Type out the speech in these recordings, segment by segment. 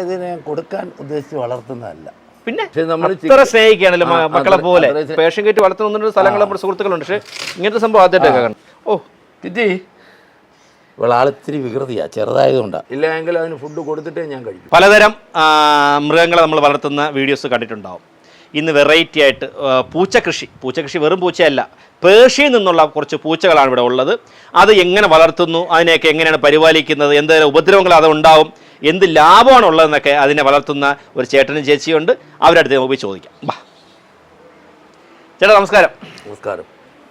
ഇതിനെ കൊടുക്കാൻ ഉദ്ദേശിച്ച് വളർത്തുന്നതല്ല. പിന്നെ നമ്മൾ സ്നേഹിക്കുകയാണല്ലോ മക്കളെ പോലെ. പേഷൻ കയറ്റി വളർത്തുന്ന സ്ഥലങ്ങൾ നമ്മുടെ സുഹൃത്തുക്കളുണ്ട്. പക്ഷെ ഇങ്ങനത്തെ സംഭവം ആദ്യമായിട്ടൊക്കെ കാണും. ഓ കിറ്റി ഇവളാളിത്തിരി വികൃതിയാ ചെറുതായതുകൊണ്ടാണ് ഇല്ലെങ്കിൽ അതിന് ഫുഡ് കൊടുത്തിട്ടേ ഞാൻ കഴിക്കും. പലതരം മൃഗങ്ങളെ നമ്മൾ വളർത്തുന്ന വീഡിയോസ് കണ്ടിട്ടുണ്ടാവും. ഇന്ന് വെറൈറ്റി ആയിട്ട് പൂച്ചകൃഷി. പൂച്ചകൃഷി വെറും പൂച്ചയല്ല. പേർഷ്യയിൽ നിന്നുള്ള കുറച്ച് പൂച്ചകളാണ് ഇവിടെ ഉള്ളത്. അത് എങ്ങനെ വളർത്തുന്നു അതിനെയൊക്കെ എങ്ങനെയാണ് പരിപാലിക്കുന്നത് എന്തെങ്കിലും ഉപദ്രവങ്ങൾ അത് ഉണ്ടാവും എന്ത് ലാഭമാണ് ഉള്ളതെന്നൊക്കെ അതിനെ വളർത്തുന്ന ഒരു ചേട്ടനും ചേച്ചിയുണ്ട്. അവരടുത്ത് നമുക്ക് പോയി ചോദിക്കാം. വാ. ചേട്ടാ നമസ്കാരം. നമസ്കാരം.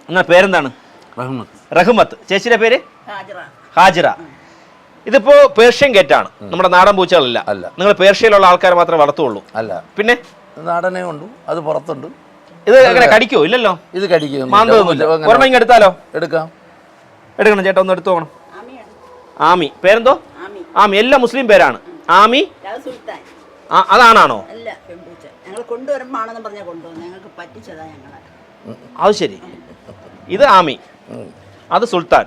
എന്നാ പേരെന്താണ്? റഹ്മത്ത്. റഹ്മത്ത്. ചേച്ചിയുടെ പേര്? ഹാജറ. ഹാജിറ. ഇതിപ്പോ പേർഷ്യൻ ഗേറ്റാണ്. നമ്മുടെ നാടൻ പൂച്ചകളല്ല. അല്ല. നിങ്ങൾ പേർഷ്യയിലുള്ള ആൾക്കാരെ മാത്രമേ വളർത്തുള്ളൂ. അല്ല. പിന്നെ? നാടനെ ഉണ്ട്. അത് പുറത്തുണ്ട്. ഇത് അങ്ങനെ കടിക്കോ? ഇല്ലല്ലോ. ഇത് ഒരെണ്ണം ഇങ്ങ് എടുത്താലോ? എടുക്കാം. എടുക്കണം ചേട്ടാ ഒന്ന് എടുത്തു പോകണം ആമി. പേരെന്തോ? ആമി എല്ലാ മുസ്ലിം പേരാണ്. ആമി? അത് സുൽത്താൻ. ആ, അതാണാണോ? അത് ശരി. ഇത് ആമി. അത് സുൽത്താൻ.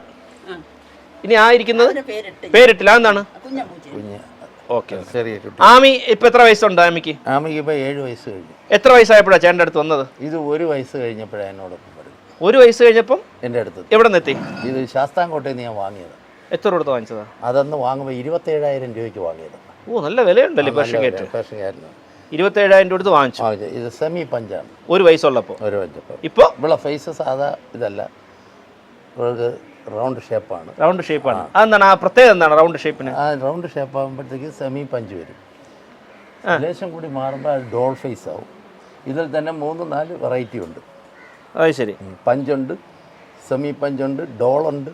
ഇനി ആ ഇരിക്കുന്നത്? പേരിട്ടില്ല. എന്താണ് ഓക്കെ ആമി ഇപ്പൊ എത്ര വയസ്സുണ്ട് ആമിക്ക്? ആമിക്ക് ഇപ്പൊ ഏഴ് വയസ്സ് കഴിഞ്ഞു. എത്ര വയസ്സായപ്പോഴാ ചേട്ടന്റെ അടുത്ത് വന്നത്? ഇത് ഒരു വയസ്സ് കഴിഞ്ഞപ്പോഴാണ് എന്നോടൊപ്പം ഒരു വയസ്സ് കഴിഞ്ഞപ്പം എന്റെ അടുത്ത് എവിടെ നിന്ന് എത്തി ഇത് ശാസ്താംകോട്ടയിൽ നിന്ന് ഞാൻ വാങ്ങിയത്. എത്ര കൊടുത്ത് വാങ്ങിച്ചതാ? അതന്ന് വാങ്ങുമ്പോൾ ഇരുപത്തേഴായിരം രൂപയ്ക്ക് വാങ്ങിയത്. ഓ നല്ല വിലയുണ്ടല്ലേ പേർഷ്യൻ ഗേറ്റ് പേർഷ്യക്കാരന് ഇരുപത്തേഴായിരം രൂപ വാങ്ങിച്ചു. ഇത് സെമി പഞ്ചാണ്. ഒരു വയസ്സുള്ളപ്പോൾ ഒരു വയസ്സപ്പോൾ ഇപ്പോൾ ഇവിടെ ഫേസ് സാധാ ഇതല്ല. ഇവർക്ക് റൗണ്ട് ഷേപ്പാണ് റൗണ്ട് ഷേപ്പാണ് അതെന്താണ്? ആ പ്രത്യേകത എന്താണ് റൗണ്ട് ഷേപ്പിന് ആ റൗണ്ട് ഷേപ്പ് ആകുമ്പോഴത്തേക്ക് സെമി പഞ്ച് വരും. ലേശം കൂടി മാറുമ്പോൾ അത് ഡോൾ ഫേസ് ആവും. ഇതിൽ തന്നെ മൂന്ന് നാല് വെറൈറ്റി ഉണ്ട്. അത് ശരി. പഞ്ചുണ്ട് സെമി പഞ്ചുണ്ട് ഡോളുണ്ട്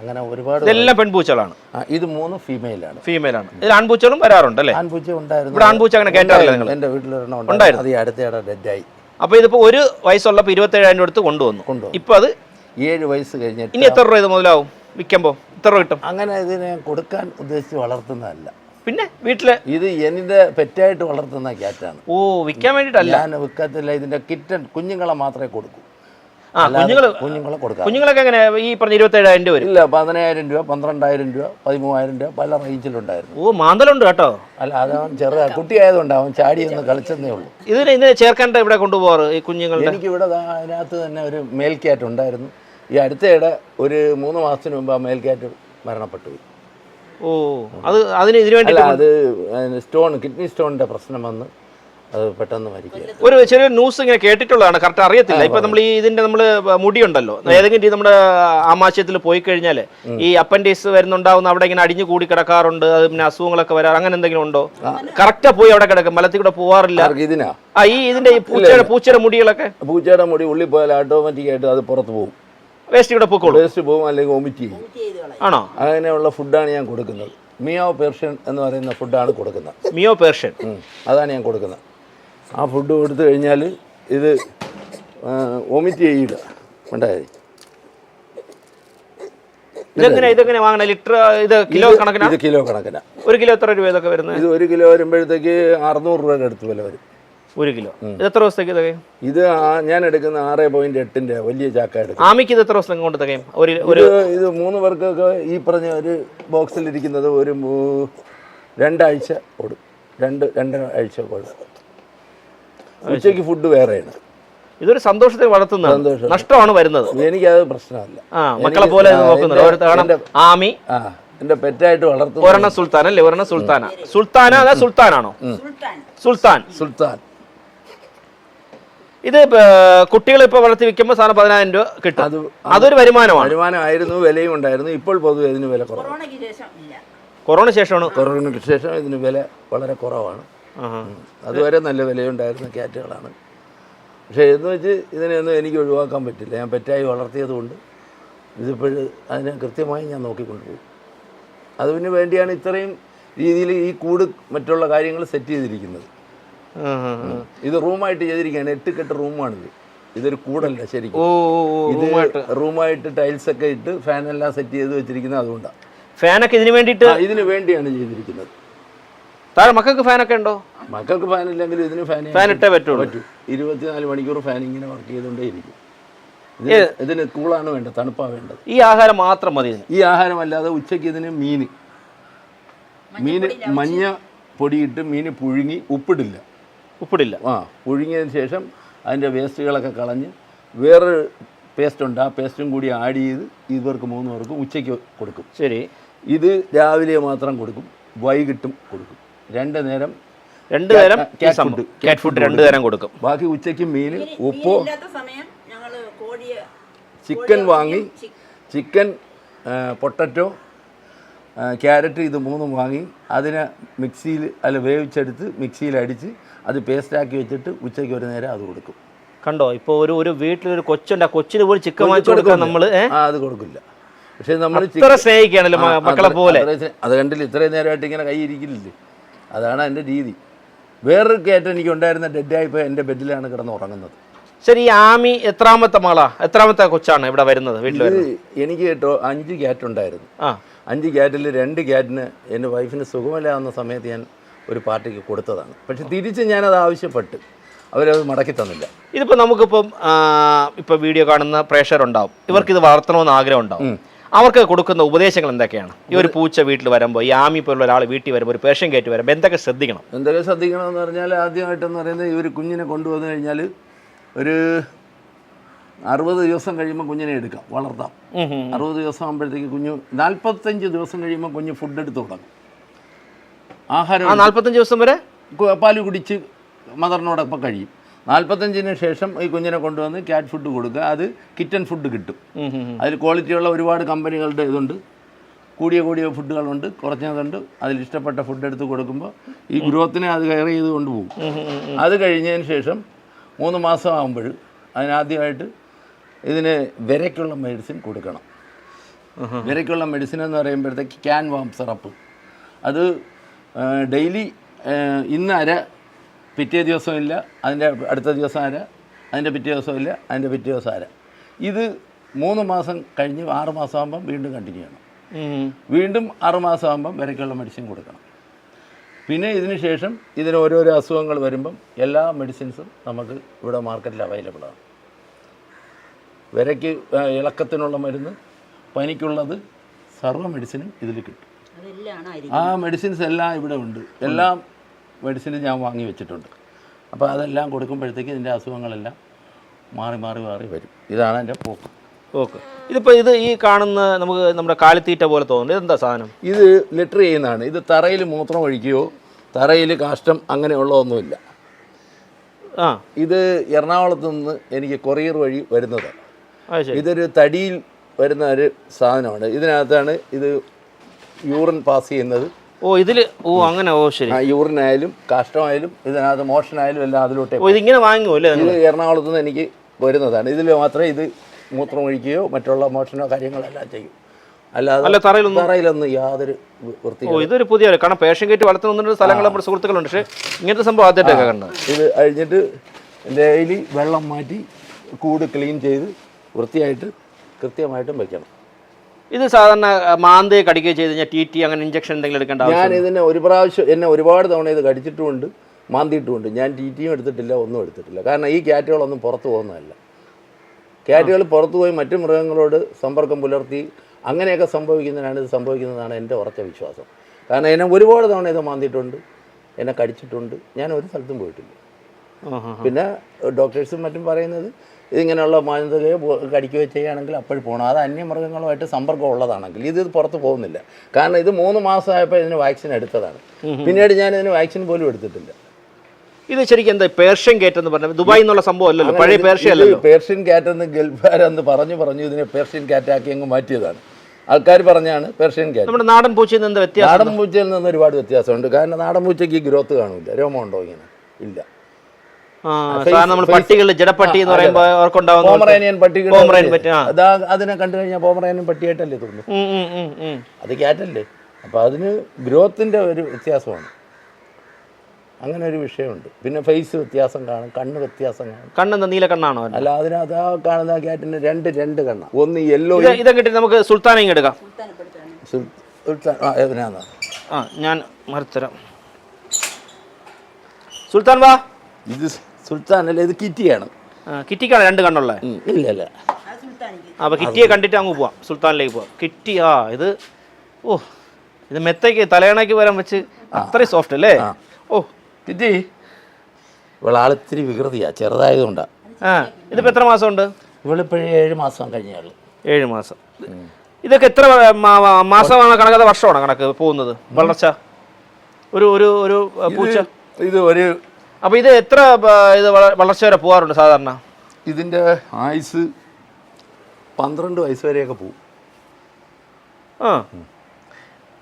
അങ്ങനെ ഒരുപാട് ഇതെല്ലാം പെൺപൂച്ചകളാണ്. ഇത് മൂന്ന് ഫീമെയിലാണ് ഫീമെയിലാണ് ഇതിൽ ആൺപൂച്ചകളും വരാറുണ്ട് അല്ലേ? ആൺപൂച്ച ഉണ്ടായിരുന്നു. ഇവിടെ ആൺപൂച്ച അങ്ങനെ കയറ്റാറില്ല നിങ്ങൾ എന്റെ വീട്ടിലൊരെണ്ണം ഉണ്ടായിരുന്നു. അത് ഈ അടുത്തയിടെ ഡെഡായി അപ്പോൾ ഇതിപ്പോ ഒരു വയസ്സുള്ളപ്പോൾ ഇരുപത്തേഴായിരം രൂപ എടുത്ത് കൊണ്ടുവന്നു. കൊണ്ടുവന്നു. ഇപ്പൊ അത് ഏഴ് വയസ്സ് കഴിഞ്ഞിട്ട് ഇനി എത്ര രൂപ ഇത് മുതലാവും? വിൽക്കുമ്പോൾ എത്ര രൂപ കിട്ടും? അങ്ങനെ ഇതിനെ കൊടുക്കാൻ ഉദ്ദേശിച്ച് വളർത്തുന്നതല്ല. പിന്നെ വീട്ടിൽ ഇത് എന്റെ പെറ്റായിട്ട് വളർത്തുന്ന ക്യാറ്റാണ് ഓ വിൽക്കാൻ വേണ്ടിയിട്ടല്ല ഞാൻ വിൽക്കത്തില്ല ഇതിന്റെ കിറ്റൻ കുഞ്ഞുങ്ങളെ മാത്രമേ കൊടുക്കൂ. കുഞ്ഞുങ്ങളെ കൊടുക്കാം കുഞ്ഞുങ്ങളൊക്കെ എങ്ങനെ ഈ പറഞ്ഞ ഇരുപത്തേഴായിരം രൂപ ഇല്ല പതിനായിരം രൂപ പന്ത്രണ്ടായിരം രൂപ പതിമൂവായിരം രൂപ പല റേഞ്ചിലുണ്ടായിരുന്നു. ഓ മാന്തലുണ്ട് കേട്ടോ. അല്ല അത് ചെറുതാ കുട്ടിയായതുകൊണ്ട് അവൻ ചാടി ഒന്ന് കളിച്ചെന്നേ ഉള്ളൂ. ഇതിന് ഇതിനെ ചേർക്കേണ്ട ഇവിടെ കൊണ്ടുപോകാറ് ഈ കുഞ്ഞുങ്ങളുടെ? എനിക്ക് ഇവിടെ അതിനകത്ത് തന്നെ ഒരു മേൽക്കാറ്റ് ഉണ്ടായിരുന്നു. ഈ അടുത്തയിടെ ഒരു മൂന്ന് മാസത്തിന് മുമ്പ് ആ മേൽക്കാറ്റ് മരണപ്പെട്ടു ഓ അത് അതിന് ഇതിനു വേണ്ടി അത് സ്റ്റോൺ കിഡ്നി സ്റ്റോണിന്റെ പ്രശ്നം വന്ന് അത് പെട്ടെന്ന് മരിക്കുക. ഒരു ചെറിയ ന്യൂസ് ഇങ്ങനെ കേട്ടിട്ടുള്ളതാണ് കറക്റ്റ് അറിയത്തില്ല. ഇപ്പൊ നമ്മൾ ഈ ഇതിന്റെ നമ്മൾ മുടിയുണ്ടല്ലോ. ഏതെങ്കിലും രീതി നമ്മുടെ ആമാശയത്തിൽ പോയി കഴിഞ്ഞാൽ ഈ അപ്പൻഡിക്സ് വരുന്നുണ്ടാവുന്ന അവിടെ ഇങ്ങനെ അടിഞ്ഞു കൂടി കിടക്കാറുണ്ട് അത് പിന്നെ അസുഖങ്ങളൊക്കെ വരാറ് അങ്ങനെ എന്തെങ്കിലും ഉണ്ടോ? കറക്റ്റാ പോയി അവിടെ കിടക്കും മലത്തിൽ കൂടെ പോവാറില്ല. ഇതിനാ? ആ ഈ ഇതിന്റെ ഈ പൂച്ചയുടെ പൂച്ചയുടെ മുടികളൊക്കെ? പൂച്ചയുടെ മുടി ഉള്ളിൽ പോയാൽ ഓട്ടോമാറ്റിക് ആയിട്ട് അത് പുറത്ത് പോകും വേസ്റ്റ് കൂടെ പൊക്കോളൂ. വേസ്റ്റ് പോകും അല്ലെങ്കിൽ ഓമിറ്റ് ചെയ്യും. ആണോ? അങ്ങനെയുള്ള ഫുഡാണ് ഞാൻ കൊടുക്കുന്നത്. മിയോ പേർഷ്യൻ എന്ന് പറയുന്ന ഫുഡാണ് കൊടുക്കുന്നത്. മിയോ പേർഷ്യൻ അതാണ് ഞാൻ കൊടുക്കുന്നത്. ആ ഫുഡ് കൊടുത്തു കഴിഞ്ഞാൽ ഇത് വോമിറ്റ് ചെയ്യില്ല. ഉണ്ടായി ഇതെങ്ങനെ ഇതെങ്ങനെ വാങ്ങണ? ലിറ്റർ ഇത് കിലോ കണക്കിനാണ് ഇത് കിലോ കണക്കിനാ. ഒരു കിലോ എത്ര രൂപ ഇതൊക്കെ വരുന്നത്? ഇത് ഒരു കിലോ വരുമ്പോഴത്തേക്ക് അറുന്നൂറ് രൂപയുടെ അടുത്ത് വില വരും. ഒരു കിലോ. ഇത് എത്ര ദിവസത്തേക്ക് ഇതൊക്കെ? ഇത് ഞാൻ എടുക്കുന്ന ആറ് പോയിന്റ് എട്ടിന്റെ വലിയ ചാക്ക എടുക്കും. ആമിക്ക് ഇത് എത്ര ദിവസം കൊണ്ട് തകയും ഒരു ഒരു ഇത് മൂന്ന് പേർക്കൊക്കെ ഈ പറഞ്ഞ ഒരു ബോക്സിൽ ഇരിക്കുന്നത് ഒരു രണ്ടാഴ്ച ഓടും. രണ്ട് രണ്ടാഴ്ച ഓടും. ഉച്ചയ്ക്ക് ഫുഡ് വേറെയാണ്. ഇതൊരു സന്തോഷത്തെ വളർത്തുന്നതാണ്. സന്തോഷം. നഷ്ടമാണ് വരുന്നത്. എനിക്കത് പ്രശ്നമല്ല. ആ മക്കളെ പോലെ നോക്കുന്നത്. ആമി. എന്റെ പെറ്റായിട്ട് വളർത്തുന്നു ഒരെണ്ണം സുൽത്താൻ അല്ലേ? ഒരെണ്ണം സുൽത്താന. സുൽത്താന അതാ സുൽത്താനാണോ? സുൽത്താൻ സുൽത്താൻ. സുൽത്താൻ. ഇത് കുട്ടികൾ ഇപ്പൊ വളർത്തി വിൽക്കുമ്പോൾ സാധനം പതിനായിരം രൂപ കിട്ടും. അത് അതൊരു വരുമാനമാണ്. വരുമാനമായിരുന്നു വിലയും ഉണ്ടായിരുന്നു. ഇപ്പോൾ പൊതുവെ ഇതിന് വില കുറവാണ്. കൊറോണയ്ക്ക് ശേഷം ഇല്ല. കൊറോണ ശേഷമാണ്. കൊറോണയ്ക്ക് ശേഷം ഇതിന് വില വളരെ കുറവാണ്. അതുവരെ നല്ല വിലയുണ്ടായിരുന്ന ക്യാറ്റുകളാണ് പക്ഷേ എന്ന് വെച്ച് ഇതിനെയൊന്നും എനിക്ക് ഒഴിവാക്കാൻ പറ്റില്ല. ഞാൻ പെറ്റായി വളർത്തിയത് കൊണ്ട് ഇതിപ്പോൾ അതിനെ കൃത്യമായി ഞാൻ നോക്കിക്കൊണ്ടുപോകും. അതിന് വേണ്ടിയാണ് ഇത്രയും രീതിയിൽ ഈ കൂട് മറ്റുള്ള കാര്യങ്ങൾ സെറ്റ് ചെയ്തിരിക്കുന്നത്. ഇത് റൂമായിട്ട് ചെയ്തിരിക്കുകയാണ്. എട്ട് കെട്ട് റൂമാണിത്. ഇതൊരു കൂടല്ല ശരിക്കും. ഇത് റൂമായിട്ട്. ടൈൽസ് ഒക്കെ ഇട്ട് ഫാനെല്ലാം സെറ്റ് ചെയ്ത് വെച്ചിരിക്കുന്നത് അതുകൊണ്ടാണ് ഫാനൊക്കെ ഇതിന് വേണ്ടിയിട്ട് ഇതിന് വേണ്ടിയാണ് ചെയ്തിരിക്കുന്നത്. താഴെ മക്കൾക്ക് ഫാനൊക്കെ ഉണ്ടോ? മക്കൾക്ക് ഫാൻ ഇല്ലെങ്കിൽ ഇതിന് ഫാൻ ഫാൻ ഇട്ടേ പറ്റുള്ളൂ. പറ്റും. ഇരുപത്തിനാല് മണിക്കൂർ ഫാൻ ഇങ്ങനെ വർക്ക് ചെയ്തുകൊണ്ടേ ഇരിക്കും. ഇതിന് കൂളാണ് വേണ്ടത് തണുപ്പാണ് വേണ്ടത്. ഈ ആഹാരം മാത്രം മതി ഈ ആഹാരം അല്ലാതെ ഉച്ചയ്ക്ക് ഇതിന് മീൻ മീൻ മഞ്ഞ പൊടിയിട്ട് മീൻ പുഴുങ്ങി ഉപ്പിടില്ല. ഉപ്പിടില്ല. ആ പുഴുങ്ങിയതിന് ശേഷം അതിന്റെ വേസ്റ്റുകളൊക്കെ കളഞ്ഞ് വേറൊരു പേസ്റ്റ് ഉണ്ട്. ആ പേസ്റ്റും കൂടി ആഡ് ചെയ്ത് ഇവർക്ക് മൂന്ന് പേർക്കും ഉച്ചയ്ക്ക് കൊടുക്കും. ശരി. ഇത് രാവിലെ മാത്രം കൊടുക്കും. വൈകിട്ടും കൊടുക്കും. രണ്ട് നേരം രണ്ട് നേരം ക്യാറ്റ് ഫുഡ്. കാറ്റ് ഫുഡ് രണ്ട് നേരം കൊടുക്കും. ബാക്കി ഉച്ചയ്ക്ക് മീൻ ഉപ്പോ ചിക്കൻ വാങ്ങി ചിക്കൻ. പൊട്ടറ്റോ ക്യാരറ്റ് ഇത് മൂന്നും വാങ്ങി അതിനെ മിക്സിയിൽ അല്ല വേവിച്ചെടുത്ത് മിക്സിയിൽ അടിച്ച് അത് പേസ്റ്റാക്കി വെച്ചിട്ട് ഉച്ചയ്ക്ക് ഒരു നേരം അത് കൊടുക്കും. കണ്ടോ? ഇപ്പോൾ ഒരു ഒരു വീട്ടിലൊരു കൊച്ചുണ്ട്. ആ കൊച്ചിന് പോലും ചിക്കൻ വാങ്ങിച്ചു കൊടുക്കാൻ നമ്മൾ ആ അത് കൊടുക്കില്ല. പക്ഷേ നമ്മൾ സ്നേഹിക്കുകയാണല്ലോ മക്കളെ പോലെ. അത് കണ്ടില്ല? ഇത്രയും നേരമായിട്ട് ഇങ്ങനെ കൈ ഇരിക്കില്ലേ അതാണ് എന്റെ രീതി. വേറൊരു കയറ്റം എനിക്ക് ഉണ്ടായിരുന്ന ഡെഡായിപ്പോൾ എന്റെ ബെഡിലാണ് കിടന്ന് ഉറങ്ങുന്നത്. ശരി ഈ ആമി എത്രാമത്തെ മാള? എത്രാമത്തെ കൊച്ചാണ് ഇവിടെ വരുന്നത് വീട്ടിൽ ഇത് എനിക്ക് കേട്ടോ അഞ്ച് ക്യാറ്റ് ഉണ്ടായിരുന്നു ആ. അഞ്ച് ക്യാറ്റിൽ രണ്ട് ക്യാറ്റിന് എന്റെ വൈഫിന് സുഖമില്ലാവുന്ന സമയത്ത് ഞാൻ ഒരു പാർട്ടിക്ക് കൊടുത്തതാണ്. പക്ഷെ തിരിച്ച് ഞാനത് ആവശ്യപ്പെട്ട് അവരത് മടക്കി തന്നില്ല. ഇതിപ്പോൾ നമുക്കിപ്പം ആ, ഇപ്പൊ വീഡിയോ കാണുന്ന പ്രേക്ഷകരുണ്ടാവും. ഇവർക്ക് ഇത് വളർത്തണമെന്ന് ആഗ്രഹം ഉണ്ടാവും. അവർക്ക് കൊടുക്കുന്ന ഉപദേശങ്ങൾ എന്തൊക്കെയാണ്? ഈ ഒരു പൂച്ച വീട്ടിൽ വരുമ്പോൾ ഈ ആമി പോലുള്ള ഒരാൾ വീട്ടിൽ വരുമ്പോൾ ഒരു പേഷ്യൻ കയറ്റി വരുമ്പോൾ എന്തൊക്കെ ശ്രദ്ധിക്കണം? എന്തൊക്കെ ശ്രദ്ധിക്കണം എന്ന് പറഞ്ഞാൽ ആദ്യമായിട്ടെന്ന് പറയുന്നത് ഈ ഒരു കുഞ്ഞിനെ കൊണ്ടുവന്നു കഴിഞ്ഞാൽ ഒരു അറുപത് ദിവസം കഴിയുമ്പോൾ കുഞ്ഞിനെ എടുക്കാം വളർത്താം. അറുപത് ദിവസം ആകുമ്പോഴത്തേക്ക് കുഞ്ഞ് നാൽപ്പത്തഞ്ച് ദിവസം കഴിയുമ്പോൾ കുഞ്ഞ് ഫുഡ് എടുത്ത് തുടങ്ങും ആഹാരം നാൽപ്പത്തഞ്ച് ദിവസം വരെ? പാൽ കുടിച്ച് മദറിനോടൊപ്പം കഴിയും. നാൽപ്പത്തഞ്ചിന് ശേഷം ഈ കുഞ്ഞിനെ കൊണ്ടുവന്ന് ക്യാറ്റ് ഫുഡ് കൊടുക്കുക. അത് കിറ്റൻ ഫുഡ് കിട്ടും. അതിൽ ക്വാളിറ്റിയുള്ള ഒരുപാട് കമ്പനികളുടെ ഇതുണ്ട്. കൂടിയ കൂടിയ ഫുഡുകളുണ്ട് കുറഞ്ഞതുണ്ട്. അതിൽ ഇഷ്ടപ്പെട്ട ഫുഡ് എടുത്ത് കൊടുക്കുമ്പോൾ ഈ ഗ്രോത്തിനെ അത് കെയർ ചെയ്ത് കൊണ്ടുപോകും. അത് കഴിഞ്ഞതിന് ശേഷം മൂന്ന് മാസം ആകുമ്പോൾ അതിനാദ്യമായിട്ട് ഇതിന് വിരയ്ക്കുള്ള മെഡിസിൻ കൊടുക്കണം. വിരയ്ക്കുള്ള മെഡിസിൻ എന്ന് പറയുമ്പോഴത്തേക്ക് ക്യാൻ വാം സിറപ്പ് അത് ഡെയിലി ഇന്ന് അര പിറ്റേ ദിവസവും ഇല്ല അതിന്റെ അടുത്ത ദിവസം അര അതിന്റെ പിറ്റേ ദിവസവും ഇല്ല അതിന്റെ പിറ്റേ ദിവസം അര ഇത് മൂന്ന് മാസം കഴിഞ്ഞ് ആറ് മാസം ആകുമ്പം വീണ്ടും കണ്ടിന്യൂ ചെയ്യണം. വീണ്ടും ആറ് മാസം ആകുമ്പം വിരയ്ക്കുള്ള മെഡിസിൻ കൊടുക്കണം. പിന്നെ ഇതിന് ശേഷം ഇതിന് ഓരോരോ അസുഖങ്ങൾ വരുമ്പം എല്ലാ മെഡിസിൻസും നമുക്ക് ഇവിടെ മാർക്കറ്റിൽ അവൈലബിൾ ആണ്. വിരയ്ക്ക് ഇളക്കത്തിനുള്ള മരുന്ന് പനിക്കുള്ളത് സർവ മെഡിസിനും ഇതിൽ കിട്ടും. ആ മെഡിസിൻസ് എല്ലാം ഇവിടെ ഉണ്ട്. എല്ലാ മെഡിസിനും ഞാൻ വാങ്ങി വെച്ചിട്ടുണ്ട്. അപ്പോൾ അതെല്ലാം കൊടുക്കുമ്പോഴത്തേക്ക് ഇതിന്റെ അസുഖങ്ങളെല്ലാം മാറി മാറി മാറി വരും. ഇതാണ് എന്റെ പോക്ക്. ഓക്കെ ഇതിപ്പോൾ ഇത് ഈ കാണുന്ന നമുക്ക് നമ്മുടെ കാലിത്തീറ്റ പോലെ തോന്നുന്നു. ഇതെന്താ സാധനം? ഇത് ലിറ്റർ ചെയ്യുന്നതാണ്. ഇത് തറയിൽ മൂത്രം ഒഴിക്കുകയോ തറയിൽ കാഷ്ടം അങ്ങനെയുള്ള ഒന്നുമില്ല. ആ. ഇത് എറണാകുളത്ത് നിന്ന് എനിക്ക് കൊറിയർ വഴി വരുന്നത്. ഇതൊരു തടിയിൽ വരുന്ന ഒരു സാധനമാണ്. ഇതിനകത്താണ് ഇത് യൂറിൻ പാസ് ചെയ്യുന്നത്. ഓ ഇതിൽ ഓ അങ്ങനെ ഓ ശരി. യൂറിനായാലും കാഷ്ടമായാലും ഇതിനകത്ത് മോഷനായാലും എല്ലാം അതിലോട്ടേ ഓ ഇതിങ്ങനെ വാങ്ങുമോ അല്ലേ ഇത് എറണാകുളത്ത് നിന്ന് എനിക്ക് വരുന്നതാണ്. ഇതിൽ മാത്രമേ ഇത് മൂത്രം ഒഴിക്കുകയോ മറ്റുള്ള മോഷനോ കാര്യങ്ങളെല്ലാം ചെയ്യും. അല്ലാതെ അല്ല തറയിലൊന്നും തറയിലൊന്നും യാതൊരു വൃത്തി ഓ ഇതൊരു പുതിയ കാരണം പേഷ്യൻ കയറ്റി വളർത്തുന്ന സ്ഥലങ്ങൾ നമ്മുടെ സുഹൃത്തുക്കളുണ്ട്. പക്ഷേ ഇങ്ങനത്തെ സംഭവം ആദ്യമായിട്ടൊക്കെ കണ്ടത് ഇത് കഴിഞ്ഞിട്ട് ഡെയിലി വെള്ളം മാറ്റി കൂട് ക്ലീൻ ചെയ്ത് വൃത്തിയായിട്ട് കൃത്യമായിട്ടും വെക്കണം. ഇത് സാധാരണ മാന്തയെ കടിക്കുകയോ ചെയ്ത് കഴിഞ്ഞാൽ ടി ടി അങ്ങനെ ഇഞ്ചക്ഷൻ എന്തെങ്കിലും എടുക്കേണ്ട ഞാൻ ഇതിനെ ഒരു പ്രാവശ്യം എന്നെ ഒരുപാട് തവണ ഇത് കടിച്ചിട്ടുമുണ്ട് മാന്തിയിട്ടുമുണ്ട്. ഞാൻ ടി ടിയും എടുത്തിട്ടില്ല ഒന്നും എടുത്തിട്ടില്ല. കാരണം ഈ ക്യാറ്റുകളൊന്നും പുറത്തു പോകുന്നതല്ല. ക്യാറ്റുകൾ പുറത്തു പോയി മറ്റു മൃഗങ്ങളോട് സമ്പർക്കം പുലർത്തി അങ്ങനെയൊക്കെ സംഭവിക്കുന്നതിനാണ് ഇത് സംഭവിക്കുന്നതാണ് എന്റെ ഉറച്ച വിശ്വാസം. കാരണം എന്നെ ഒരുപാട് തവണ ഇത് മാന്തിയിട്ടുണ്ട് എന്നെ കടിച്ചിട്ടുണ്ട്. ഞാൻ ഒരു സ്ഥലത്തും പോയിട്ടില്ല. പിന്നെ ഡോക്ടേഴ്സും മറ്റും പറയുന്നത് ഇതിങ്ങനെയുള്ള മാന്തുകയോ കടിക്കുകയോ ചെയ്യുകയാണെങ്കിൽ അപ്പോഴും പോകണം അത് അന്യമൃഗങ്ങളുമായിട്ട് സമ്പർക്കം ഉള്ളതാണെങ്കിൽ ഇത് പുറത്ത് പോകുന്നില്ല. കാരണം ഇത് മൂന്ന് മാസമായപ്പോൾ ഇതിന് വാക്സിൻ എടുത്തതാണ്. പിന്നീട് ഞാൻ ഇതിന് വാക്സിൻ പോലും എടുത്തിട്ടില്ല. ഇത് ശരിക്കും എന്താ പേർഷ്യൻ ഗേറ്റ് എന്ന് പറഞ്ഞാൽ ദുബായ് എന്നുള്ള സംഭവം അല്ലല്ലോ? പഴയ പേർഷ്യ അല്ലല്ലോ? പേർഷ്യൻ കാറ്റ് എന്ന് ഗൾഫാരെന്ന് പറഞ്ഞു പറഞ്ഞു ഇതിനെ പേർഷ്യൻ കാറ്റാക്കി അങ്ങ് മാറ്റിയതാണ്. ആൾക്കാർ പറഞ്ഞാണ് പേർഷ്യൻ കാറ്റ് നമ്മുടെ നാടൻ പൂച്ചയിൽ നിന്ന് വ്യത്യാസം നാടൻ പൂച്ചയിൽ നിന്ന് ഒരുപാട് വ്യത്യാസമുണ്ട്. കാരണം നാടൻ പൂച്ചയ്ക്ക് ഗ്രോത്ത് കാണില്ല രോമമുണ്ടോ ഇങ്ങനെ? ഇല്ല. നമ്മൾ പട്ടികളിൽ ജടപ്പട്ടി എന്ന് പറയുമ്പോൾ അവർക്കുണ്ടാവുന്ന പോമറേനിയൻ പട്ടികൾ ആ. അതിനെ കണ്ടു കഴിഞ്ഞാൽ പോമറേനിയൻ പട്ടിയായിട്ടല്ലേ തോന്നുന്നു. അത് ക്യാറ്റല്ലേ അപ്പോൾ അതിന് ഗ്രോത്തിന്റെ ഒരു വ്യത്യാസമാണ്. അങ്ങനെ ഒരു വിഷയമുണ്ട്. പിന്നെ ഫേസ് വ്യത്യാസം കാണും കണ്ണ് വ്യത്യാസം കാണും. കണ്ണെന്താ? നീല കണ്ണാണോ? അല്ല അതിനകത്ത് ആ കാണുന്ന ആ ക്യാറ്റിന് രണ്ട് രണ്ട് കണ്ണ. ഒന്ന് യെല്ലോ ഇത് ഇതും കിട്ടി നമുക്ക് സുൽത്താനെ എടുക്കാം. എതിനാന്ന് ആ ഞാൻ മറുത്തരാം സുൽത്താൻ വാ. ഇത് സുൽത്താൻ അല്ല ഇത് കിറ്റിയാണ്. കിറ്റിക്കാണ് രണ്ട് കണ്ണുള്ളത് ഇല്ല ഇല്ല. അപ്പോൾ കിറ്റിയെ കണ്ടിട്ട് അങ്ങ് പോവാം. സുൽത്താനിലേക്ക് പോവാം. കിറ്റി ആ ഇത് ഓ ഇത് മെത്തയ്ക്ക് തലയണയ്ക്ക് വരാൻ വെച്ച് അത്രയും സോഫ്റ്റ് അല്ലേ? ഓ കിറ്റി. ഇവളാൾ ഇത്തിരി വികൃതിയാ ചെറുതായതുകൊണ്ടാണ് ആ ഇതിപ്പോൾ എത്ര മാസമുണ്ട്? ഇവളിപ്പോഴേ ഏഴ് മാസം കഴിഞ്ഞാൾ ഏഴ് മാസം. ഇതൊക്കെ എത്ര മാസമാണ് കണക്ക് വർഷമാണ് കണക്ക് പോകുന്നത്? വളർച്ച? ഒരു ഒരു ഒരു പൂച്ച? ഇത് ഒരു അപ്പോൾ ഇത് എത്ര ഇത് വള- വളർച്ച വരെ പോകാറുണ്ട് സാധാരണ? ഇതിന്റെ ആയുസ് പന്ത്രണ്ട് വയസ്സ് വരെയൊക്കെ പോകും ആ.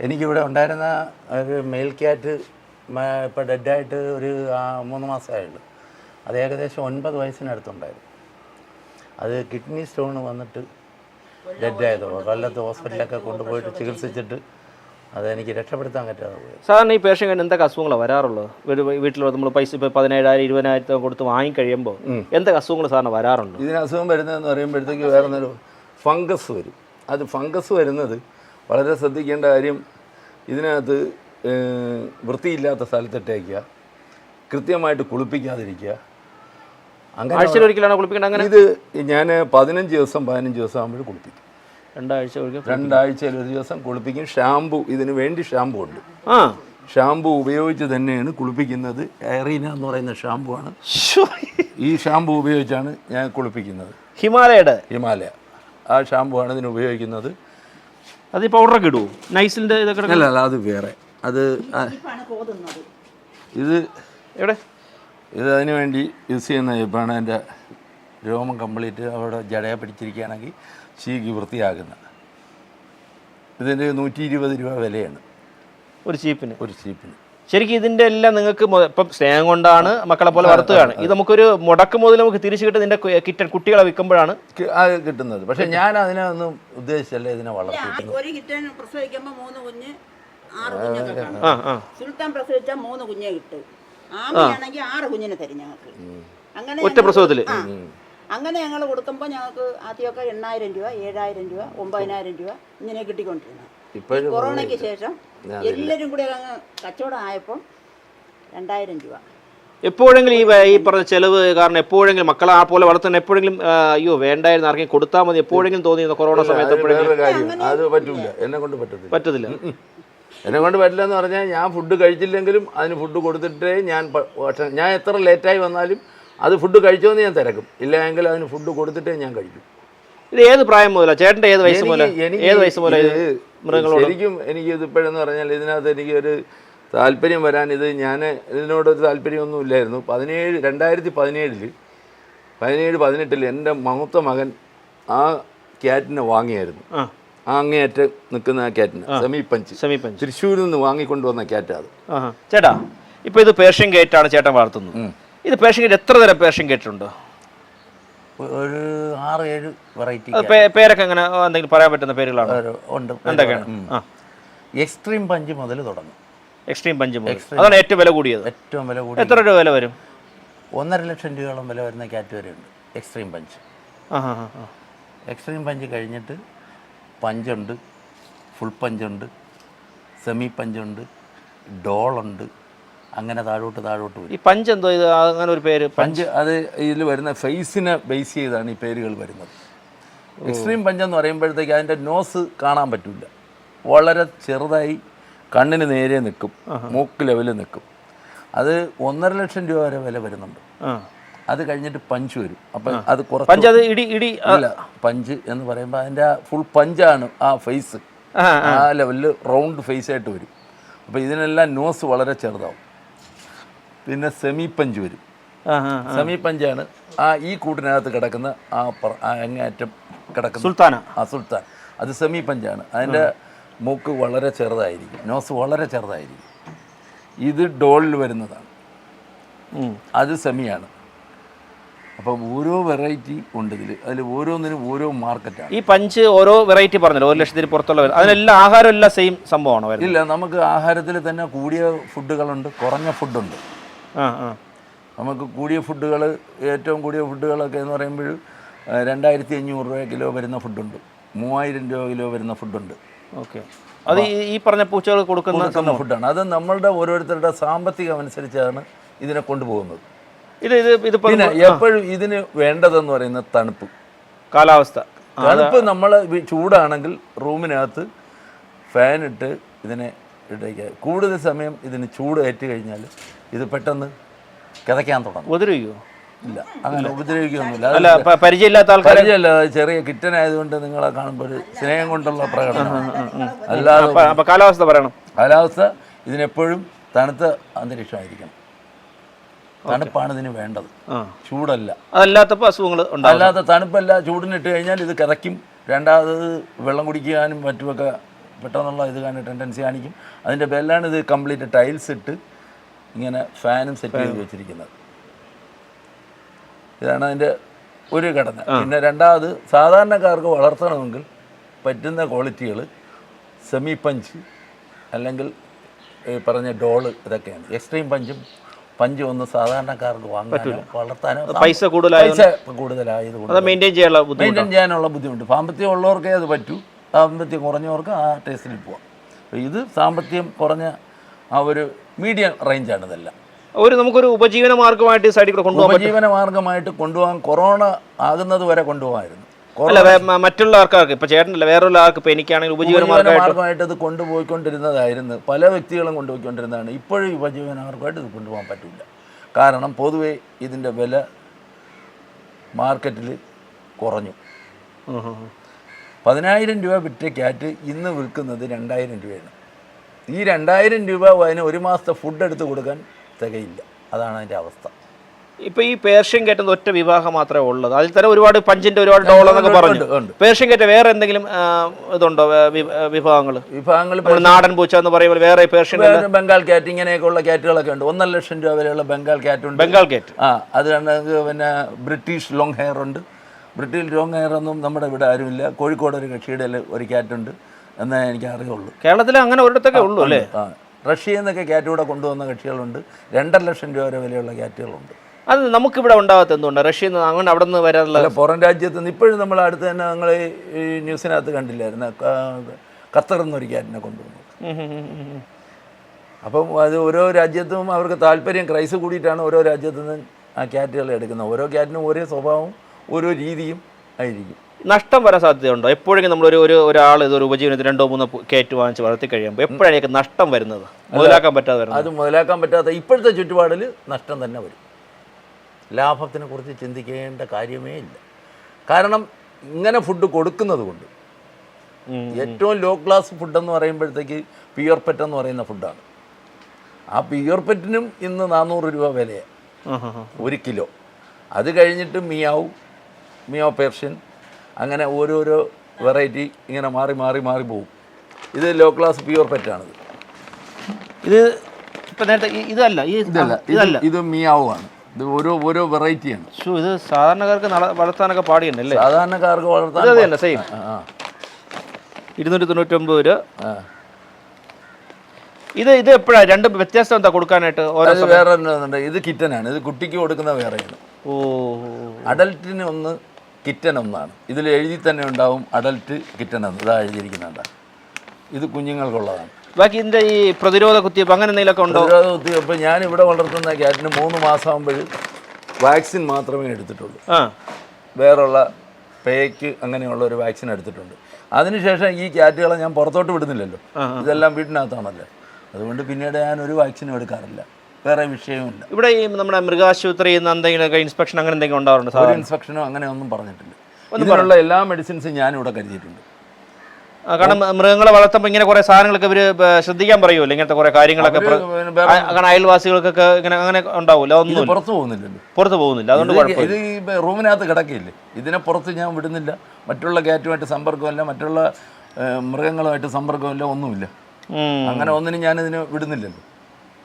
എനിക്കിവിടെ ഉണ്ടായിരുന്ന ഒരു മെയിൽ ക്യാറ്റ് ഇപ്പോൾ ഡെഡായിട്ട് ഒരു ആ, മൂന്ന് മാസമായുള്ളൂ അത് ഏകദേശം ഒൻപത് വയസ്സിനടുത്തുണ്ടായിരുന്നു. അത് കിഡ്നി സ്റ്റോൺ വന്നിട്ട് ഡെഡായത് കൊല്ലത്ത് ഹോസ്പിറ്റലിലൊക്കെ കൊണ്ടുപോയിട്ട് ചികിത്സിച്ചിട്ട് അത് എനിക്ക് രക്ഷപ്പെടുത്താൻ പറ്റാതെ പോയി. സാറിന് ഈ പേഷ്യൻ കഴിഞ്ഞ് എന്തൊക്കെ അസുഖങ്ങളാണ് വരാറുള്ളത്? വീട്ടിൽ നമ്മൾ പൈസ ഇപ്പോൾ പതിനേഴായിരം ഇരുപതിനായിരത്തോ കൊടുത്ത് വാങ്ങി കഴിയുമ്പോൾ എന്തൊക്കെ അസുഖങ്ങൾ സാറിന് വരാറുണ്ട്? ഇതിന് അസുഖം വരുന്നതെന്ന് പറയുമ്പോഴത്തേക്ക് വേറെ ഒരു ഫംഗസ് വരും. അത് ഫംഗസ് വരുന്നത് വളരെ ശ്രദ്ധിക്കേണ്ട കാര്യം ഇതിനകത്ത് വൃത്തിയില്ലാത്ത സ്ഥലത്തിട്ടേക്കുക കൃത്യമായിട്ട് കുളിപ്പിക്കാതിരിക്കുക. അങ്ങനെ ഒരിക്കലാണ് കുളിപ്പിക്കേണ്ടത് അങ്ങനെ? ഇത് ഞാൻ പതിനഞ്ച് ദിവസം പതിനഞ്ച് ദിവസം ആകുമ്പോൾ കുളിപ്പിക്കും. രണ്ടാഴ്ച രണ്ടാഴ്ചയിൽ ഒരു ദിവസം കുളിപ്പിക്കും. ഷാമ്പു ഇതിന് വേണ്ടി ഷാമ്പു ഉണ്ട്. ആ. ഷാമ്പു ഉപയോഗിച്ച് തന്നെയാണ് കുളിപ്പിക്കുന്നത്. എറീന എന്ന് പറയുന്ന ഷാമ്പു ആണ്. ഈ ഷാമ്പു ഉപയോഗിച്ചാണ് ഞാൻ കുളിപ്പിക്കുന്നത്. ഹിമാലയയുടെ? ഹിമാലയ. ആ ഷാമ്പു ആണ് ഇതിന് ഉപയോഗിക്കുന്നത്. അത് ഈ പൗഡറൊക്കെ ഇടുവോ? നൈസിന്റെ ഇതൊക്കെ അല്ല അല്ല അത് വേറെ. അത് ഇത് എവിടെ? ഇത് അതിന് വേണ്ടി യൂസ് ചെയ്യുന്ന ഇപ്പോൾ എന്റെ രോമം കംപ്ലീറ്റ് അവിടെ ജടയ പിടിച്ചിരിക്കുകയാണെങ്കിൽ ചീകി വൃത്തിയാക്കുന്ന. ഇതിന്റെ നൂറ്റി ഇരുപത് രൂപ വിലയാണ്. ഒരു ചീപ്പിന്. ഒരു ചീപ്പിന്. ശരിക്കും ഇതിന്റെ എല്ലാം നിങ്ങൾക്ക് ഇപ്പം സ്നേഹം കൊണ്ടാണ് മക്കളെ പോലെ വളർത്തുകയാണ്. ഇത് നമുക്കൊരു മുടക്ക് മുതൽ നമുക്ക് തിരിച്ചു കിട്ടുന്ന ഇതിന്റെ കിറ്റൻ കുട്ടികളെ വിൽക്കുമ്പോഴാണ് അത് കിട്ടുന്നത്. പക്ഷെ ഞാൻ അതിനൊന്നും ഉദ്ദേശിച്ചല്ല ഇതിനെ വളർത്തുന്നത് ഒരു കിറ്റൻ പ്രസവിക്കുമ്പോൾ മൂന്ന് കുഞ്ഞ് ആറ് കുഞ്ഞൊക്കെ കാണും. ആ ആ. സുൽത്താൻ പ്രസവിച്ചാൽ മൂന്ന് കുഞ്ഞെ കിട്ടും. ആമയാണെങ്കിൽ ആറ് കുഞ്ഞിനെ തരും ഞങ്ങൾക്ക്. അങ്ങനെ ഒറ്റ പ്രസവത്തിൽ? ആ. അങ്ങനെ ഞങ്ങൾ കൊടുക്കുമ്പോൾ ഞങ്ങൾക്ക് ആദ്യമൊക്കെ എണ്ണായിരം രൂപ ഏഴായിരം രൂപ ഒമ്പതിനായിരം രൂപ ഇങ്ങനെ കിട്ടിക്കൊണ്ടിരുന്നു. ഇപ്പോഴും കൊറോണയ്ക്ക് ശേഷം എല്ലാവരും കൂടി അങ്ങ് കച്ചവടം ആയപ്പോൾ രണ്ടായിരം രൂപ. എപ്പോഴെങ്കിലും ഈ ഈ പറഞ്ഞ ചെലവ് കാരണം എപ്പോഴെങ്കിലും മക്കളെ ആ പോലെ വളർത്തുന്ന എപ്പോഴെങ്കിലും അയ്യോ വേണ്ടായിരുന്നു ആർക്കെങ്കിലും കൊടുത്താൽ മതി എപ്പോഴെങ്കിലും തോന്നിയിരുന്നു കൊറോണ സമയത്ത് എപ്പോഴെങ്കിലും. അത് പറ്റില്ല എന്നെ കൊണ്ട് പറ്റത്തില്ല. പറ്റത്തില്ല. എന്നെ കൊണ്ട് പറ്റില്ല എന്ന് പറഞ്ഞാൽ ഞാൻ ഫുഡ് കഴിച്ചില്ലെങ്കിലും അതിന് ഫുഡ് കൊടുത്തിട്ടേ ഞാൻ ഞാൻ എത്ര ലേറ്റായി വന്നാലും അത് ഫുഡ് കഴിച്ചോന്ന് ഞാൻ തിരക്കും. ഇല്ലെങ്കിൽ അതിന് ഫുഡ് കൊടുത്തിട്ടേ ഞാൻ കഴിക്കും. ഇത് ഏത് പ്രായം മുതലാണ് ചേട്ടന്റെ ഏത് വയസ്സ് മുതല? ഏത് വയസ്സ് മുതല ഇത് മൃഗങ്ങളോട്? ശരിക്കും എനിക്ക് ഇത് ഇപ്പോഴെന്ന് പറഞ്ഞാൽ ഇതിനകത്ത് എനിക്ക് ഒരു താല്പര്യം വരാൻ ഇത് ഞാൻ ഇതിനോടൊരു താല്പര്യമൊന്നും ഇല്ലായിരുന്നു. പതിനേഴ് രണ്ടായിരത്തി പതിനേഴിൽ പതിനേഴ് പതിനെട്ടിൽ എന്റെ മൂത്ത മകൻ ആ ക്യാറ്റിനെ വാങ്ങിയായിരുന്നു. ആ. അങ്ങേയറ്റ് നിൽക്കുന്ന ആ ക്യാറ്റിന് സെമി പഞ്ച് സെമി പഞ്ച് തൃശ്ശൂരിൽ നിന്ന് വാങ്ങിക്കൊണ്ടുവന്ന ക്യാറ്റാ അത്. ചേട്ടാ ഇപ്പോൾ ഇത് പേർഷ്യൻ ഗേറ്റാണ് ആണ് ചേട്ടൻ വളർത്തുന്നത്. ഇത് പേർഷ്യൻ ഗേറ്റ് എത്ര തരം പേർഷ്യൻ ഗേറ്റ് ഒരു ആറ് ഏഴ് വെറൈറ്റി പേരൊക്കെ അങ്ങനെ എന്തെങ്കിലും പറയാൻ പറ്റുന്ന പേരുകളാണ്? ഉണ്ട് എന്തൊക്കെയാണ്? എക്സ്ട്രീം പഞ്ച് മുതൽ തുടങ്ങും. എക്സ്ട്രീം പഞ്ച് മുതൽ അതാണ് ഏറ്റവും വില കൂടിയത്. ഏറ്റവും വില കൂടി എത്ര രൂപ വില വരും? ഒന്നര ലക്ഷം രൂപയോളം വില വരുന്ന കാറ്റഗറി ഉണ്ട് എക്സ്ട്രീം പഞ്ച് എക്സ്ട്രീം പഞ്ച് കഴിഞ്ഞിട്ട് പഞ്ചുണ്ട് ഫുൾ പഞ്ചുണ്ട് സെമി പഞ്ചുണ്ട് ഡോളുണ്ട് അങ്ങനെ താഴോട്ട് താഴോട്ട് വരും. ഈ പഞ്ച് എന്തോ ഇത് അങ്ങനെ ഒരു പേര് പഞ്ച്. അത് ഇതിൽ വരുന്ന ഫേസിനെ ബേസ് ചെയ്താണ് ഈ പേരുകൾ വരുന്നത്. എക്സ്ട്രീം പഞ്ച് എന്ന് പറയുമ്പോഴത്തേക്ക് അതിന്റെ നോസ് കാണാൻ പറ്റില്ല വളരെ ചെറുതായി കണ്ണിന് നേരെ നിൽക്കും മൂക്ക് ലെവലിൽ നിൽക്കും. അത് ഒന്നര ലക്ഷം രൂപ വരെ വില വരുന്നുണ്ട്. അത് കഴിഞ്ഞിട്ട് പഞ്ച് വരും. അപ്പം അത് കുറച്ച് പഞ്ച് അത് ഇടി ഇടി അല്ല പഞ്ച് എന്ന് പറയുമ്പോൾ അതിന്റെ ഫുൾ പഞ്ചാണ് ആ ഫേസ്. ആ, ആ. ലെവലിൽ റൗണ്ട് ഫേസ് ആയിട്ട് വരും. അപ്പോൾ ഇതിനെല്ലാം നോസ് വളരെ ചെറുതാവും. പിന്നെ സെമി പഞ്ച് വരും. സെമി പഞ്ചാണ് ആ. ഈ കൂട്ടിനകത്ത് കിടക്കുന്ന ആ അങ്ങേറ്റം കിടക്കുന്ന സുൽത്താന. ആ സുൽത്താൻ. അത് സെമി പഞ്ചാണ് അതിന്റെ മൂക്ക് വളരെ ചെറുതായിരിക്കും. നോസ് വളരെ ചെറുതായിരിക്കും. ഇത് ഡോളിൽ വരുന്നതാണ്. അത് സെമിയാണ്. അപ്പം ഓരോ വെറൈറ്റി ഉണ്ട് ഇതിൽ അതിൽ ഓരോന്നിനും ഓരോ മാർക്കറ്റാണ്. ഈ പഞ്ച് ഓരോ വെറൈറ്റി പറഞ്ഞല്ലോ. ഒരു ലക്ഷത്തിന് പുറത്തുള്ള അതിനെല്ലാം ആഹാരം എല്ലാം സെയിം സംഭവമാണോ ഇല്ല നമുക്ക് ആഹാരത്തിൽ തന്നെ കൂടിയ ഫുഡുകളുണ്ട് കുറഞ്ഞ ഫുഡുണ്ട്. നമുക്ക് കൂടിയ ഫുഡുകൾ ഏറ്റവും കൂടിയ ഫുഡുകളൊക്കെ എന്ന് പറയുമ്പോൾ രണ്ടായിരത്തി അഞ്ഞൂറ് രൂപ കിലോ വരുന്ന ഫുഡുണ്ട്. മൂവായിരം രൂപ കിലോ വരുന്ന ഫുഡുണ്ട്. ഓക്കെ. അത് ഈ- പറഞ്ഞ പൂച്ചകൾ കൊടുക്കുന്ന ഫുഡാണ്. അത് നമ്മളുടെ ഓരോരുത്തരുടെ സാമ്പത്തികം അനുസരിച്ചാണ് ഇതിനെ കൊണ്ടുപോകുന്നത്. ഇത് ഇത് ഇത് പിന്നെ എപ്പോഴും ഇതിന് വേണ്ടതെന്ന് പറയുന്ന തണുപ്പ്. കാലാവസ്ഥ. തണുപ്പ് നമ്മൾ ചൂടാണെങ്കിൽ റൂമിനകത്ത് ഫാനിട്ട് ഇതിനെ ഇടയ്ക്ക് കൂടുതൽ സമയം ഇതിന് ചൂട് ഏറ്റു കഴിഞ്ഞാൽ ഇത് പെട്ടെന്ന് കിതയ്ക്കാൻ തുടങ്ങും. ഉപദ്രവിക്കുമോ ഇല്ല അങ്ങനെ ഉപദ്രവിക്കുകയൊന്നുമില്ല അല്ല പരിചയമില്ലാത്ത ആൾക്കാർ പരിചയമല്ല അത് ചെറിയ കിറ്റനായതുകൊണ്ട് നിങ്ങളെ കാണുമ്പോൾ ഒരു സ്നേഹം കൊണ്ടുള്ള പ്രകടനം. അല്ലാതെ കാലാവസ്ഥ പറയണം. കാലാവസ്ഥ ഇതിനെപ്പോഴും തണുത്ത അന്തരീക്ഷമായിരിക്കണം. തണുപ്പാണ് ഇതിന് വേണ്ടത്. ചൂടല്ല. അതല്ലാത്തപ്പോൾ അസുഖങ്ങൾ അല്ലാത്ത തണുപ്പല്ല ചൂടിനിട്ട് കഴിഞ്ഞാൽ ഇത് കിതയ്ക്കും. രണ്ടാമത് വെള്ളം കുടിക്കാനും മറ്റുമൊക്കെ പെട്ടെന്നുള്ള ഇത് കാണാൻ ടെൻഡൻസി കാണിക്കും. അതിന്റെ ബെല്ലാണ് ഇത് കംപ്ലീറ്റ് ടൈൽസ് ഇട്ട് ഇങ്ങനെ ഫാനും സെറ്റ് ചെയ്ത് വെച്ചിരിക്കുന്നത്. ഇതാണ് അതിന്റെ ഒരു ഘടന. പിന്നെ രണ്ടാമത് സാധാരണക്കാർക്ക് വളർത്തണമെങ്കിൽ പറ്റുന്ന ക്വാളിറ്റികൾ സെമി പഞ്ച് അല്ലെങ്കിൽ ഈ പറഞ്ഞ ഡോൾ ഇതൊക്കെയാണ്. എക്സ്ട്രീം പഞ്ചും പഞ്ച് ഒന്ന് സാധാരണക്കാർക്ക് വാങ്ങാനോ വളർത്താനോ പൈസ കൂടുതലായ പൈസ കൂടുതലായതുകൊണ്ട് മെയിന്റെയിൻ ചെയ്യാനുള്ള ബുദ്ധിമുട്ട്. മെയിന്റെയിൻ ചെയ്യാനുള്ള ബുദ്ധിമുട്ട്. സാമ്പത്തികം ഉള്ളവർക്കേ അത് പറ്റൂ. സാമ്പത്തികം കുറഞ്ഞവർക്ക് ആ ടേസ്റ്റിൽ പോവാം. ഇത് സാമ്പത്തികം കുറഞ്ഞ ആ ഒരു മീഡിയം റേഞ്ചാണ് ഇതെല്ലാം. ഒരു നമുക്കൊരു ഉപജീവന മാർഗമായിട്ട് സൈഡിൽ കൂടെ കൊണ്ടുപോകാൻ ഉപജീവന മാർഗമായിട്ട് കൊണ്ടുപോകാൻ കൊറോണ ആകുന്നത് വരെ കൊണ്ടുപോകാമായിരുന്നു. അല്ല മറ്റുള്ള ആൾക്കാർക്ക് ഇപ്പൊ ചേട്ടനല്ല വേറൊരു ആൾക്ക് ഇപ്പൊ എനിക്കാണെങ്കിൽ ഉപജീവന മാർഗമായിട്ട് ഇത് കൊണ്ടുപോയിക്കൊണ്ടിരുന്നതായിരുന്നു. പല വ്യക്തികളും കൊണ്ടുപോയിക്കൊണ്ടിരുന്നതാണ്. ഇപ്പോഴും ഉപജീവന മാർഗമായിട്ട് ഇത് കൊണ്ടുപോകാൻ പറ്റില്ല. കാരണം പൊതുവേ ഇതിന്റെ വില മാർക്കറ്റിൽ കുറഞ്ഞു. പതിനായിരം രൂപ വിറ്റ ക്യാറ്റ് ഇന്ന് വിൽക്കുന്നത് രണ്ടായിരം രൂപയാണ്. ഈ രണ്ടായിരം രൂപ അതിന് ഒരു മാസത്തെ ഫുഡ് എടുത്ത് കൊടുക്കാൻ തികയില്ല. അതാണ് അതിന്റെ അവസ്ഥ. ഇപ്പൊ ഈ പേർഷ്യൻ കേറ്റുന്ന ഒറ്റ വിവാഹം മാത്രമേ ഉള്ളത് അതിൽ തന്നെ ഒരുപാട് പഞ്ചിന്റെ ഒരുപാട് ഡോളർ എന്നൊക്കെ പറഞ്ഞു. പേർഷ്യൻ കേറ്റ വേറെ എന്തെങ്കിലും ഇതുണ്ടോ വിഭാഗങ്ങൾ? വിഭാഗങ്ങൾ നാടൻ പൂച്ച എന്ന് പറയുമ്പോൾ വേറെ പേർഷ്യൻ ബംഗാൾ കാറ്റ് ഇങ്ങനെയൊക്കെയുള്ള കാറ്റുകളൊക്കെ ഉണ്ട്. ഒന്നര ലക്ഷം രൂപ വരെയുള്ള ബംഗാൾ കാറ്റ് ഉണ്ട്. ബംഗാൾ കാറ്റ് ആ അത് പിന്നെ ബ്രിട്ടീഷ് ലോങ് ഹെയർ ഉണ്ട്. ബ്രിട്ടീഷ് ലോങ് ഹെയർ ഒന്നും നമ്മുടെ ഇവിടെ ആരുമില്ല. കോഴിക്കോട് ഒരു കക്ഷിയുടെ ഒരു ക്യാറ്റുണ്ട് എന്നേ എനിക്ക് അറിയുള്ളൂ കേരളത്തിൽ അങ്ങനെ ഒരിടത്തൊക്കെ ഉള്ളൂ അല്ലേ? ആ റഷ്യയിൽ നിന്നൊക്കെ ക്യാറ്റ് ഇവിടെ കൊണ്ടുവന്ന കക്ഷികളുണ്ട്. രണ്ടര ലക്ഷം രൂപ വരെ വിലയുള്ള ക്യാറ്റുകളുണ്ട് അത് നമുക്കിവിടെ ഉണ്ടാകാത്ത എന്തുകൊണ്ട് റഷ്യയിൽ നിന്ന് അങ്ങനെ അവിടെ നിന്ന് വരാനുള്ള അല്ല പുറം രാജ്യത്ത് നിന്ന് ഇപ്പോഴും നമ്മൾ അടുത്ത് തന്നെ നിങ്ങൾ ഈ ന്യൂസിനകത്ത് കണ്ടില്ലായിരുന്നു. ഖത്തറിൽ ഖത്തർ എന്നൊരു ക്യാറ്റിനെ കൊണ്ടുവന്നു. അപ്പം അത് ഓരോ രാജ്യത്തും അവർക്ക് താല്പര്യം ക്രൈസ് കൂടിയിട്ടാണ് ഓരോ രാജ്യത്തു നിന്ന് ആ ക്യാറ്റുകൾ എടുക്കുന്നത്. ഓരോ ക്യാറ്റിനും ഒരേ സ്വഭാവവും ഓരോ രീതിയും ആയിരിക്കും. നഷ്ടം വരാൻ സാധ്യതയുണ്ടോ? എപ്പോഴെങ്കിലും നമ്മൾ ഒരു ഒരു ഒരാൾ ഇതൊരു ഉപജീവനത്തിൽ രണ്ടോ മൂന്നോ കയറ്റ് വാങ്ങിച്ച് വളർത്തി കഴിയുമ്പോൾ എപ്പോഴാണ് നഷ്ടം വരുന്നത്? മുതലാക്കാൻ പറ്റാതെ വരുന്നത്? അത് മുതലാക്കാൻ പറ്റാത്ത ഇപ്പോഴത്തെ ചുറ്റുപാടിൽ നഷ്ടം തന്നെ വരും. ലാഭത്തിനെ കുറിച്ച് ചിന്തിക്കേണ്ട കാര്യമേ ഇല്ല. കാരണം ഇങ്ങനെ ഫുഡ് കൊടുക്കുന്നത് കൊണ്ട് ഏറ്റവും ലോ ക്ലാസ് ഫുഡെന്ന് പറയുമ്പോഴത്തേക്ക് പിയർപെറ്റ് എന്ന് പറയുന്ന ഫുഡാണ് ആ പിയർപെറ്റിനും ഇന്ന് നാനൂറ് രൂപ വിലയാണ്. ഒരു കിലോ. അത് കഴിഞ്ഞിട്ട് മിയാവ് മിയാവ് പേർഷ്യൻ അങ്ങനെ ഓരോരോ വെറൈറ്റി ഇങ്ങനെ മാറി മാറി മാറി പോകും ഇത് ലോ ക്ലാസ് പ്യൂർ പെറ്റാണിത്. ഇത് ഇപ്പൊ നേരത്തെ ഇതല്ല ഇതല്ല ഇതല്ല ഇത് ഇത് മിയാവ് ഇത് ഓരോ ഓരോ വെറൈറ്റിയാണ്. ഇത് സാധാരണക്കാർക്ക് വളർത്താനൊക്കെ പാടിയുണ്ടല്ലേ? സാധാരണക്കാർക്ക് വളർത്താൻ സെയിം ഇരുന്നൂറ്റി തൊണ്ണൂറ്റൊമ്പത് രൂപ. ഇത് ഇത് എപ്പോഴാണ് രണ്ട് വ്യത്യാസം എന്താ കൊടുക്കാനായിട്ട് ഓരോ വേറെ ഇത് കിറ്റനാണ്. ഇത് കുട്ടിക്ക് കൊടുക്കുന്ന വേറെയാണ്. ഓ അഡൽറ്റിന് ഒന്ന് കിറ്റൻ ഒന്നാണ് ഇതിൽ എഴുതി തന്നെ ഉണ്ടാവും അഡൽട്ട് കിറ്റൻ എന്ന് ഇതാ എഴുതിയിരിക്കുന്നുണ്ട്. ഇത് കുഞ്ഞുങ്ങൾക്കുള്ളതാണ്. ബാക്കി ഇതിന്റെ ഈ പ്രതിരോധ കുത്തിവയ്പ്പ് അങ്ങനെ എന്തെങ്കിലുമൊക്കെ ഉണ്ടോ? പ്രതിരോധ കുത്തിവയ്പ്പ് ഞാൻ ഇവിടെ വളർത്തുന്ന ക്യാറ്റിന് മൂന്ന് മാസം ആകുമ്പോൾ വാക്സിൻ മാത്രമേ എടുത്തിട്ടുള്ളൂ. ആ. വേറുള്ള പേക്ക് അങ്ങനെയുള്ള ഒരു വാക്സിൻ എടുത്തിട്ടുണ്ട്. അതിനുശേഷം ഈ ക്യാറ്റുകളെ ഞാൻ പുറത്തോട്ട് വിടുന്നില്ലല്ലോ. ഇതെല്ലാം വീട്ടിനകത്താണല്ലോ അതുകൊണ്ട് പിന്നീട് ഞാൻ ഒരു വാക്സിനും എടുക്കാറില്ല. വേറെ വിഷയമില്ല ഇവിടെ ഈ നമ്മുടെ മൃഗാശുപത്രി നിന്ന് എന്തെങ്കിലുമൊക്കെ ഇൻസ്പെക്ഷൻ അങ്ങനെ എന്തെങ്കിലും ഉണ്ടാവാറുണ്ട് ഒരു ഇൻസ്പെക്ഷനോ അങ്ങനെ ഒന്നും പറഞ്ഞിട്ടില്ല. ഇതിനുള്ള എല്ലാ മെഡിസിൻസും ഞാനിവിടെ കരുതിയിട്ടുണ്ട്. കാരണം മൃഗങ്ങളെ വളർത്തുമ്പോൾ ഇങ്ങനെ കുറെ സാധനങ്ങളൊക്കെ ഇവർ ശ്രദ്ധിക്കാൻ പറയുമല്ലോ ഇങ്ങനത്തെ കുറെ കാര്യങ്ങളൊക്കെ കാരണം അയൽവാസികൾക്കൊക്കെ ഇങ്ങനെ അങ്ങനെ ഉണ്ടാവില്ല ഒന്നും പുറത്തു പോകുന്നില്ല പുറത്തു പോകുന്നില്ല അതുകൊണ്ട് ഇത് റൂമിനകത്ത് കിടക്കില്ലേ? ഇതിനെ പുറത്ത് ഞാൻ വിടുന്നില്ല. മറ്റുള്ള കാറ്റുമായിട്ട് സമ്പർക്കമില്ല മറ്റുള്ള മൃഗങ്ങളുമായിട്ട് സമ്പർക്കമില്ല ഒന്നുമില്ല. അങ്ങനെ ഒന്നിനും ഞാനിതിന് വിടുന്നില്ലല്ലോ.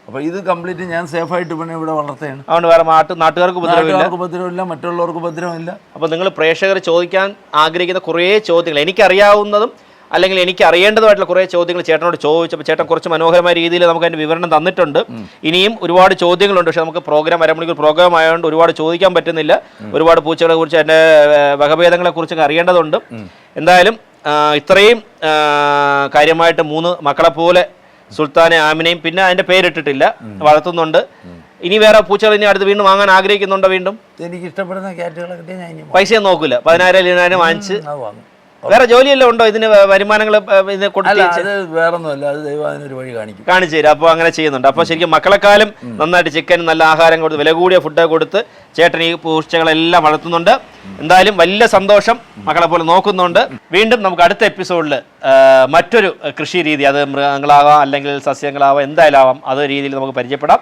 അപ്പോൾ ഇത് കംപ്ലീറ്റ് ഞാൻ സേഫ് ആയിട്ട് പിന്നെ ഇവിടെ വളർത്തുകയാണ്. അതുകൊണ്ട് വേറെ നാട്ട് നാട്ടുകാർക്ക് ഉപദ്രവമില്ല. നാട്ടുകാർക്ക് ഉപദ്രവമില്ല മറ്റുള്ളവർക്ക് ഉപദ്രവമില്ല. അപ്പോൾ നിങ്ങൾ പ്രേക്ഷകർ ചോദിക്കാൻ ആഗ്രഹിക്കുന്ന കുറേ ചോദ്യങ്ങൾ എനിക്കറിയാവുന്നതും അല്ലെങ്കിൽ എനിക്ക് അറിയേണ്ടതുമായിട്ടുള്ള കുറേ ചോദ്യങ്ങൾ ചേട്ടനോട് ചോദിച്ചപ്പോൾ ചേട്ടൻ കുറച്ച് മനോഹരമായ രീതിയിൽ നമുക്ക് അതിന്റെ വിവരണം തന്നിട്ടുണ്ട്. ഇനിയും ഒരുപാട് ചോദ്യങ്ങളുണ്ട്. പക്ഷേ നമുക്ക് പ്രോഗ്രാം അരമണിക്കൂർ പ്രോഗ്രാം ആയതുകൊണ്ട് ഒരുപാട് ചോദിക്കാൻ പറ്റുന്നില്ല. ഒരുപാട് പൂച്ചകളെ കുറിച്ച് അതിന്റെ വകഭേദങ്ങളെ കുറിച്ചൊക്കെ അറിയേണ്ടതുണ്ട്. എന്തായാലും ഇത്രയും കാര്യമായിട്ട് മൂന്ന് മക്കളെ പോലെ സുൽത്താനെ ആമിനെയും പിന്നെ അതിന്റെ പേരിട്ടിട്ടില്ല. വളർത്തുന്നുണ്ട്. ഇനി വേറെ പൂച്ചകൾ ഇനി അടുത്ത് വീണ്ടും വാങ്ങാൻ ആഗ്രഹിക്കുന്നുണ്ടോ വീണ്ടും? എനിക്ക് ഇഷ്ടപ്പെടുന്ന കാറ്റുകളൊക്കെ പൈസ നോക്കൂല. പതിനായിരം ഇരുപതിനായിരം വാങ്ങിച്ച് വേറെ ജോലിയെല്ലാം ഉണ്ടോ? ഇതിന് വരുമാനങ്ങൾ ഇതിന് അല്ല കൊടുത്ത് അത് വേറൊന്നുമല്ല അത് ദൈവം അതിനൊരു വഴി കാണിക്കും. കാണിച്ചു തരും. അപ്പോൾ അങ്ങനെ ചെയ്യുന്നുണ്ട്. അപ്പോൾ ശരിക്കും മക്കളെക്കാലം നന്നായിട്ട് ചിക്കൻ നല്ല ആഹാരം കൊടുത്ത് വില കൂടിയ ഫുഡ് കൊടുത്ത് ചേട്ടൻ ഈ പൂച്ചകളെല്ലാം വളർത്തുന്നുണ്ട്. എന്തായാലും വലിയ സന്തോഷം മക്കളെ പോലെ നോക്കുന്നുണ്ട്. വീണ്ടും നമുക്ക് അടുത്ത എപ്പിസോഡിൽ മറ്റൊരു കൃഷി രീതി അത് മൃഗങ്ങളാവാം അല്ലെങ്കിൽ സസ്യങ്ങളാവാം എന്തായാലും ആവാം. അതോ രീതിയിൽ നമുക്ക് പരിചയപ്പെടാം.